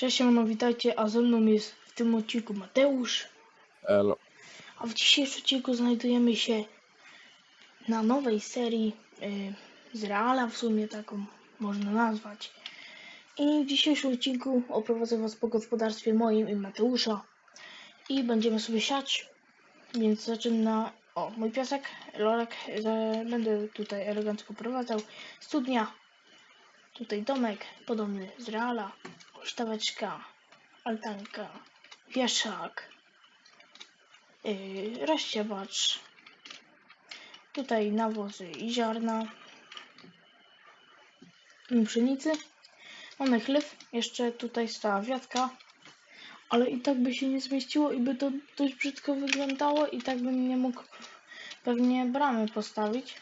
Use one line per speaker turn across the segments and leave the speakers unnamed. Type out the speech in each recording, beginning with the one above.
Cześć, siemano, witajcie, a ze mną jest w tym odcinku Mateusz,
Elo.
a w dzisiejszym odcinku znajdujemy się na nowej serii y, z Reala, w sumie taką można nazwać. I w dzisiejszym odcinku oprowadzę Was po gospodarstwie moim i Mateusza. I będziemy sobie siać, więc zaczyna, o, mój piesek, Lorek, będę tutaj elegancko prowadzał, studnia, tutaj domek, podobny z Reala, huśtaweczka, altanka, wieszak, yy, rozsiewacz, tutaj nawozy i ziarna, pszenicy. Mamy chlew, jeszcze tutaj stała wiatka, ale i tak by się nie zmieściło i by to dość brzydko wyglądało i tak bym nie mógł pewnie bramy postawić.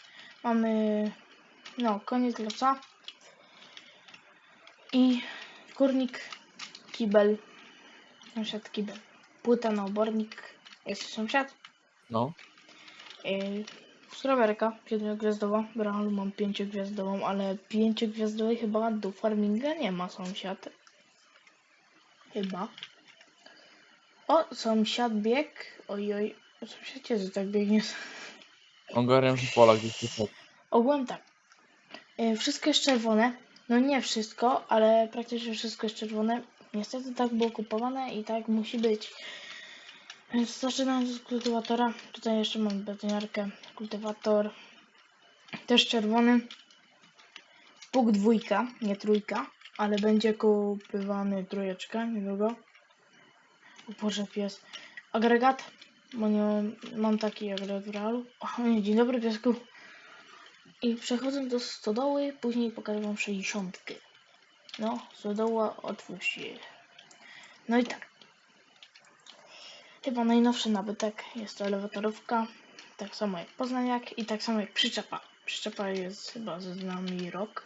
Mamy, no, koniec dla psa i kurnik, kibel, sąsiad kibel, płyta na obornik, jest sąsiad,
No.
yy, skrowerka siedmiogwiazdowa, realu mam pięciogwiazdową, ale pięciogwiazdowej chyba do farminga nie ma sąsiad. Chyba. O, sąsiad bieg, ojoj, sąsiad jest, że tak biegnie.
Ogarniam się pola gdzieś tu.
Ogółem tak. Y, Wszystko jest czerwone. No nie wszystko, ale praktycznie wszystko jest czerwone. Niestety tak było kupowane i tak musi być. Więc zaczynając od kultywatora. Tutaj jeszcze mam betoniarkę. Kultywator też czerwony. Puk dwójka, nie trójka, ale będzie kupywany trójeczka niedługo. O Boże, pies. Agregat, bo nie mam, taki agregat w realu. O, nie, dzień dobry piesku. I przechodząc do stodoły, później pokażę wam 60. No, stodoła, otwórz się. No i tak. Chyba najnowszy nabytek jest to elewatorówka. Tak samo jak Poznaniak i tak samo jak przyczepa. Przyczepa jest chyba z nami rok.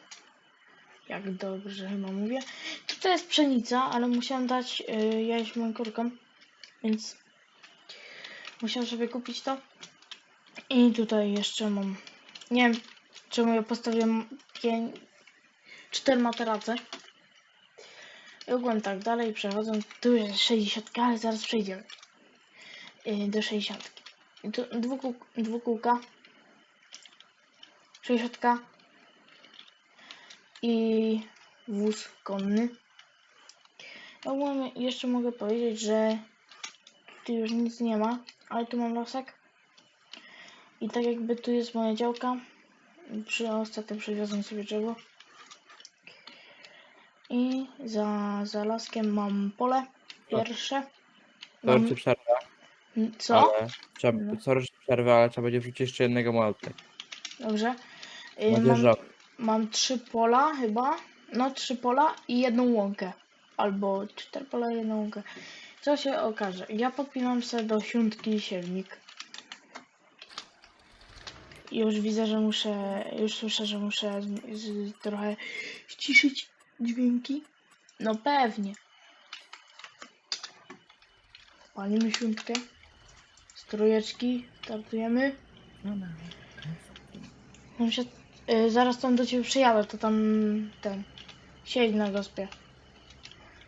Jak dobrze chyba mówię. Tutaj jest pszenica, ale musiałem dać yy, jaść moim kurkom. Więc musiałem sobie kupić to. I tutaj jeszcze mam. Nie wiem, czemu ja postawiłem pięć, cztery materace. I ogółem tak dalej przechodząc. Tu jest 60, ale zaraz przejdziemy. Yy, do 60. I dwukół, dwukółka. 60. I wóz konny. Ogólnie jeszcze mogę powiedzieć, że tu już nic nie ma, ale tu mam lasek. I tak jakby tu jest moja działka. Przy ostatnim przywiozłem sobie drzewo. I za, za laskiem mam pole pierwsze.
Sorry,
Mam,
czy przerwę,
co?
ale trzeba,
No.
sorry, przerwę, ale trzeba będzie wrzucić jeszcze jednego tutaj.
Dobrze. Y, Mam, mam trzy pola chyba. No trzy pola i jedną łąkę. Albo cztery pola i jedną łąkę. Co się okaże? Ja podpinam sobie do siódmki siewnik. Już widzę, że muszę, już słyszę, że muszę z, z, trochę ściszyć dźwięki. No pewnie. Palimy siódmkę. Z trójeczki startujemy. Sąsiad, y, zaraz tam do ciebie przyjadę, to tam ten. Siedź na gospie.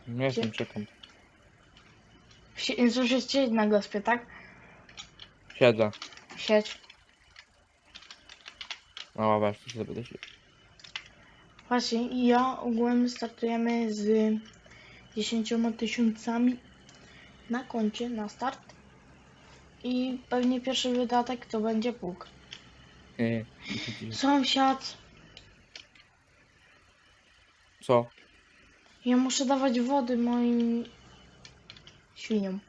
Nie jestem, czekam.
Sie- Sąsiad siedź na gospie, tak?
Siedzę.
Siedź.
No sobie będę się.
Właśnie, i ja ogółem startujemy z 10 tysiącami na koncie na start. I pewnie pierwszy wydatek to będzie pług.
Nie.
Sąsiad,
Co?
ja muszę dawać wody moim świniom.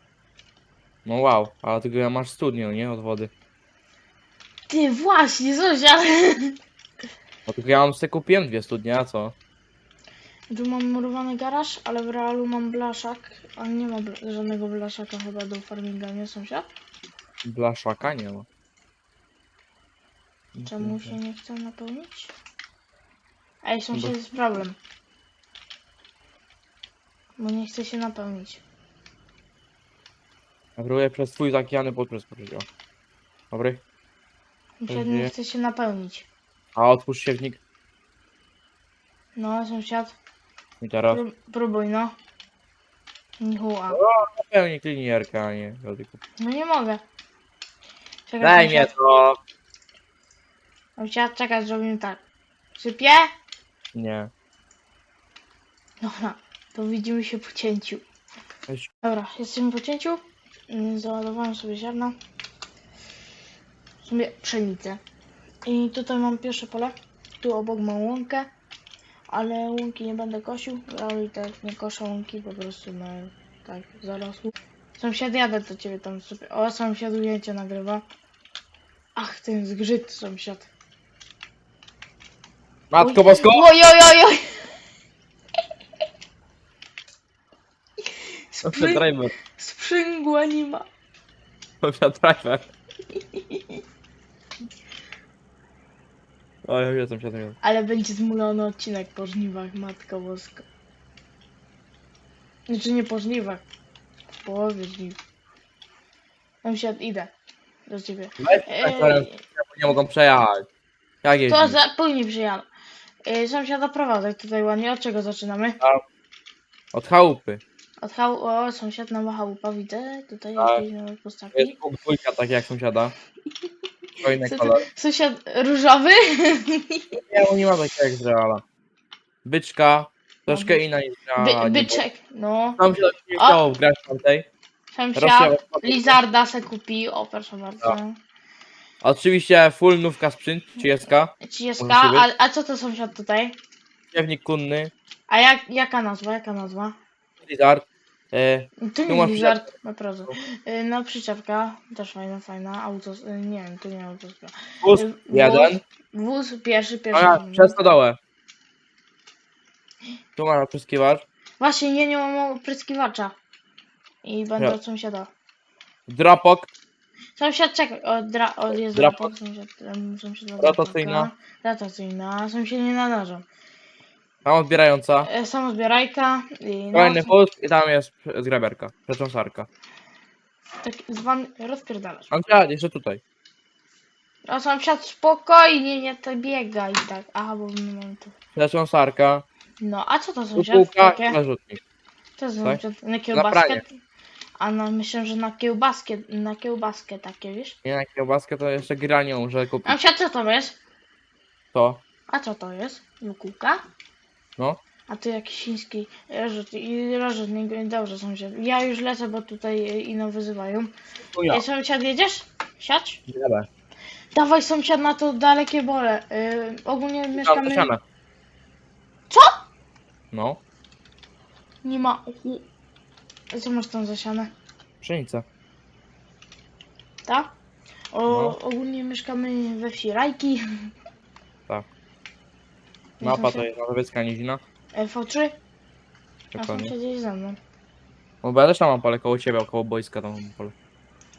No wow, ale tylko ja masz studnię, nie? Od wody.
Ty właśnie, sąsiad!
No tylko ja mam sobie kupiłem dwie studnie, a co?
Tu mam murowany garaż, ale w realu mam blaszak, a nie ma bla- żadnego blaszaka chyba do farminga, nie sąsiad?
Blaszaka nie ma.
Czemu się nie chce napełnić? Ej, sąsiad, jest problem. Bo nie chce się napełnić.
Ja próbuję przez twój zakijany podpis powiedział. Dobry?
Sąsiad nie
Nie.
chce się napełnić.
A otwórz siewnik.
No, sąsiad,
I teraz.
prób- próbuj, no. Nichuła.
Pełni klinierka, a nie.
No nie mogę. Czekaj,
Daj mnie
sąsiad.
to.
Sąsiad, czekaj, zrobimy tak. Sypie?
Nie.
Dobra, to widzimy się po cięciu.
Weź.
Dobra, jesteśmy po cięciu. Mm, Załadowałem sobie ziarna. W sumie pszenicę. I tutaj mam pierwsze pole. Tu obok mam łąkę. Ale łąki nie będę kosił. Ja i tak nie koszę łąki, po prostu na tak zarosły. Sąsiad jadę do ciebie tam sobie. O, sąsiad ujęcie nagrywa. Ach, ten zgrzyt sąsiad.
Matko Bosko!
Oj, oj, oj, oj. Sprzy...
driver.
Sprzęgła nie ma.
Driver. O, ja jestem, siadam, siadam.
Ale będzie zmulony odcinek po żniwach, matko boska. Znaczy nie po żniwach. W połowie żniw. Sąsiad, idę. Do ciebie.
Traktorem,
Ej,
nie mogą przejechać. Jak jeździć?
to za później przyjadę. Ej, Sąsiada prowadzę tutaj ładnie. Od czego zaczynamy?
Od chałupy.
Od chał... O, sąsiad na chałupa widzę. Tutaj
Tak.
jakieś nowe
jest dwójka, tak jak sąsiada. Kolejny
Co
kolor.
ty- Sąsiad różowy?
Nie, on nie ma takiego jak z Reala. Byczka, troszkę inna niż z Reala.
By,
nie
byczek. No.
było. Tam się nie
O!
chciało wgrać tamtej.
Sąsiad
Rosja-
Lizarda se kupi. O, proszę bardzo.
Tak. Oczywiście full nówka sprzęt, 30.
Trzydziestka.
Może się
A, a co to sąsiad tutaj?
Piewnik kunny,
A jak, jaka nazwa? Jaka nazwa?
Lizard. E,
To
Tu
nie
masz
Lizard, naprawdę. Y, No przyczepka, też fajna, fajna. Auto, y, nie wiem, to nie auto.
bus
Y,
jeden.
Wóz pierwszy, pierwszy. no.
przez stodołę. Tu mam opryskiwacz.
Właśnie, nie, nie mam opryskiwacza. I będę od sąsiada.
Dropok.
Sąsiad, czekaj, o, dra, o jest
Drapot.
drapot, sąsiad, em, sąsiad
Rotacyjna.
Rotacyjna, sąsiad nie nadarzą.
Tam odbierająca.
E, Samozbierajka i no,
Kolejny wóz i tam jest zgraberka. Przecząsarka.
tak zwany rozpierdalacz.
Antia, jeszcze tutaj.
O sąsiad, spokojnie, nie to biega i tak. Aha, bo my mamy tu.
Przecząsarka.
No, a co to sąsiad
Kukułka
takie?
i narzutnik.
To jest
Tak?
na
pranie.
kiełbaskę? A no, myślę, że na kiełbaskę, na kiełbaskę takie, wiesz?
Nie na kiełbaskę to jeszcze granią muszę kupić.
Sąsiad, co to jest?
To.
A co to jest? Kukułka?
No.
A tu jakiś chiński rożet i rożet, nie- dobrze sąsiad. Ja już lecę, bo tutaj e, ino wyzywają.
Tu ja.
Ej, sąsiad, jedziesz? Siadź?
Jadę.
Dawaj sąsiad na to dalekie bole. Yy, ogólnie mieszkamy... Co?
No.
Nie ma... Co masz tam zasiane?
Pszenica.
Tak? O,
No.
Ogólnie mieszkamy we wsi Rajki.
Mapa to jest Mazowiecka Nizina.
E, V3? A
Dokładnie.
sąsiad jest ze mną.
No bo ja też tam mam pole koło ciebie, koło boiska tam mam pole.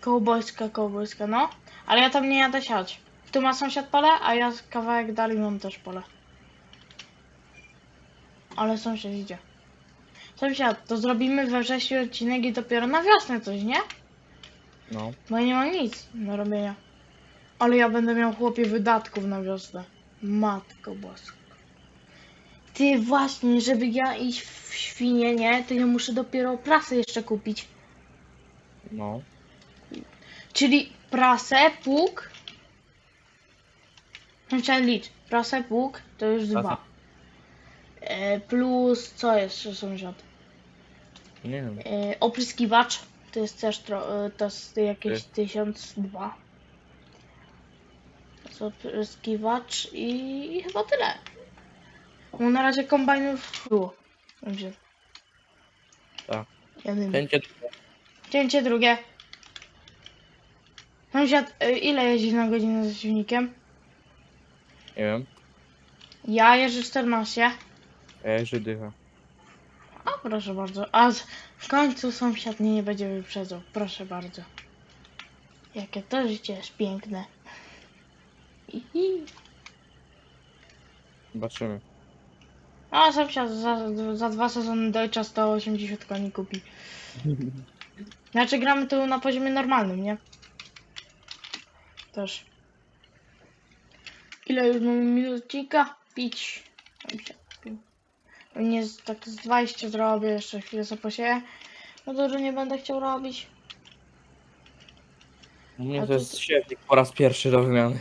Koło boiska, koło boiska, no. Ale ja tam nie jadę siać. Tu ma sąsiad pole, a ja kawałek dalej mam też pole. Ale sąsiad idzie. Sąsiad, to zrobimy we wrześniu odcinek i dopiero na wiosnę coś, nie?
No.
Bo ja nie mam nic do robienia. Ale ja będę miał chłopie wydatków na wiosnę. Matko boska. Ty właśnie, żeby ja iść w świnie, nie? To ja muszę dopiero prasę jeszcze kupić.
No.
Czyli prasę, pług. Trzeba licz. Prasę, pług to już dwa. E, plus co jeszcze sąsiad?
Nie wiem.
E, opryskiwacz to jest też tro, e, to jest jakieś
Ty.
tysiąc dwa. To jest opryskiwacz i, i chyba tyle. Bo na razie kombajnów było. Dobrze.
Tak.
Jedyny.
Cięcie
Cięcie drugie. Sąsiad, y, ile jeździsz na godzinę ze silnikiem?
Nie wiem.
Ja jeżdżę 14.
Ja jeszcze dycha.
A proszę bardzo. A z- w końcu sąsiad mnie nie będzie wyprzedzał. Proszę bardzo. Jakie to życie jest piękne. Ihi.
Zobaczymy.
A sąsiad za, za dwa sezony Deutscha 180 koni kupi. Znaczy gramy tu na poziomie normalnym, nie? Też. Ile już mamy minucika? Pić. Nie tak z 20 zrobię, jeszcze chwilę sobie posieję. No że nie będę chciał robić.
U mnie
A
to jest siewnik po raz pierwszy do wymiany.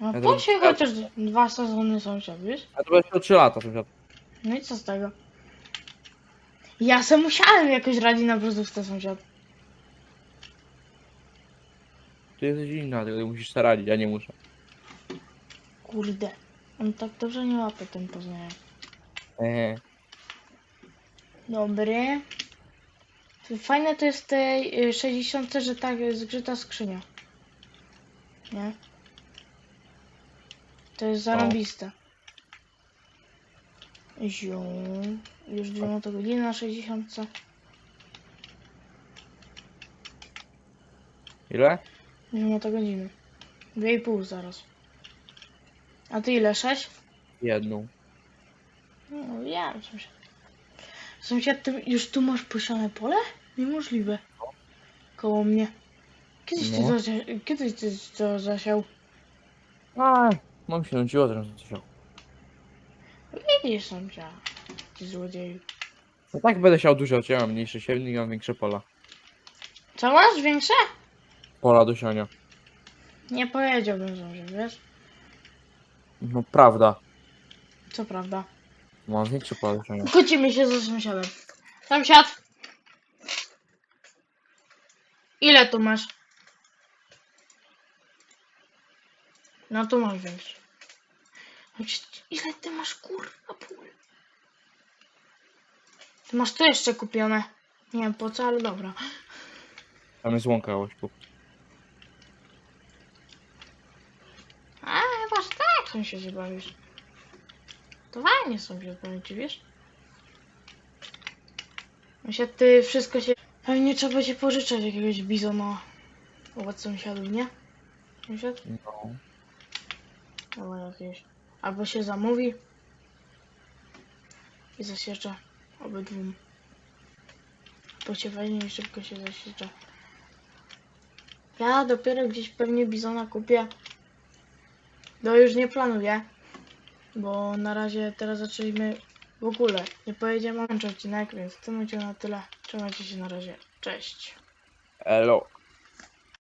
No
Ja
to- się chociaż dwa sezony sąsiad, wiesz?
A to będzie 3 lata sąsiad.
No i co z tego? Ja se musiałem jakoś radzić na brzdówce sąsiad.
Ty jesteś inna, tylko ty musisz sobie radzić, ja nie muszę.
Kurde. On tak dobrze nie łapie ten poznaję.
Eee.
Dobry. Fajne to jest tej y, 60, że tak jest zgrzyta skrzynia. Nie? To jest zarobiste. Ziu. Już 2 motogodziny na 60.
Ile?
2 motogodziny. 2,5 zaraz. A ty ile? 6?
Jedną.
No wiem, sąsiad. Sąsiad, ty już tu masz posiane pole? Niemożliwe. Koło mnie. Kiedyś ty,
No.
to, kiedyś ty to zasiał?
A, mam się nudziło, że coś siał.
Widzisz, sąsiad. Ty złodzieju.
No tak będę siał dużo, ja mam mniejszy siewnik, mam większe pola.
Co masz większe?
Pola do siania.
Nie powiedziałbym, sąsiad, wiesz?
No prawda.
Co prawda.
Mam większe pola do siania.
Kłócimy się ze sąsiadem. Sąsiad! Ile tu masz? No tu masz większy. Ile ty masz kurwa pól? Ty masz tu jeszcze kupione. Nie wiem po co, ale dobra.
Tam jest łąka, Łośku.
A, chyba że tak sąsiedzie bawisz. To fajnie sąsiad, powiem ci, wiesz? Sąsiad, ty wszystko się... Pewnie trzeba będzie pożyczać jakiegoś bizona od sąsiadów, nie? Sąsiad?
No.
Albo jakieś... Albo się zamówi i zasiecza obydwu. Bo się weźmie i szybko się zasiecza. Ja dopiero gdzieś pewnie bizona kupię. No już nie planuję, bo na razie teraz zaczęliśmy w ogóle. Nie pojedziemy kończyć odcinek, więc tym momencie na tyle. Trzymajcie się na razie. Cześć.
Elo.